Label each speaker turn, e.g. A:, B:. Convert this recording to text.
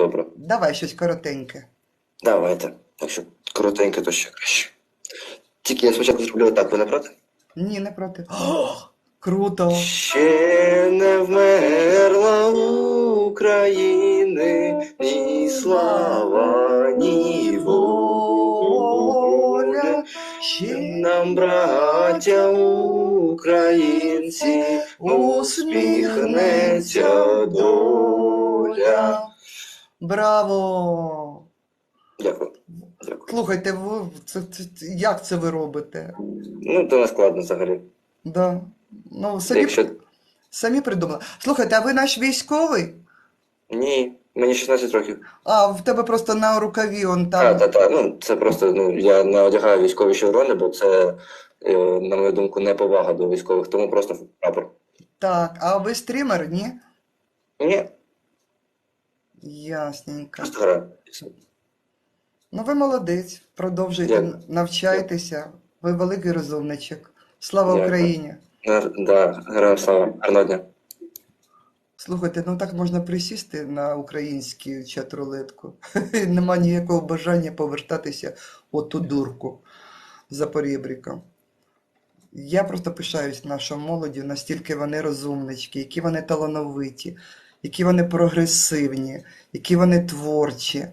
A: Добре.
B: Давай щось коротеньке.
A: Давайте. Якщо коротенько, то ще краще. Тільки я спочатку зроблю отак, ви не проти?
B: Ні, не проти. О, круто!
A: Ще не вмерла України ні слава, ні воля.
B: ще
A: Нам, браття українці, усміхнеться доля.
B: Браво!
A: Дякую. Дякую.
B: Слухайте, ви це, це, як це ви робите?
A: Ну, то не складно взагалі.
B: Да. Ну, самі,
A: Якщо
B: самі придумали. Слухайте, а ви наш військовий?
A: ні, мені 16 років.
B: А, в тебе просто на рукаві он
A: Так,
B: там.
A: так, так. Ну, це просто, ну, я не одягаю військові шеврони, бо це, е, на мою думку, неповага до військових, тому просто прапор.
B: Так, а ви стрімер, ні?
A: Ні,
B: Ясненько. Ну, ви молодець, продовжуйте,
A: Дякую.
B: навчайтеся. Ви великий розумничок. Слава
A: Дякую.
B: Україні!
A: Да, героям слава. Гарного дня.
B: Слухайте, ну так можна присісти на українську чат-рулетку. Нема ніякого бажання повертатися у ту дурку за порібриком. Я просто пишаюсь нашою молоддю, настільки вони розумнички, які вони талановиті, які вони прогресивні, які вони творчі.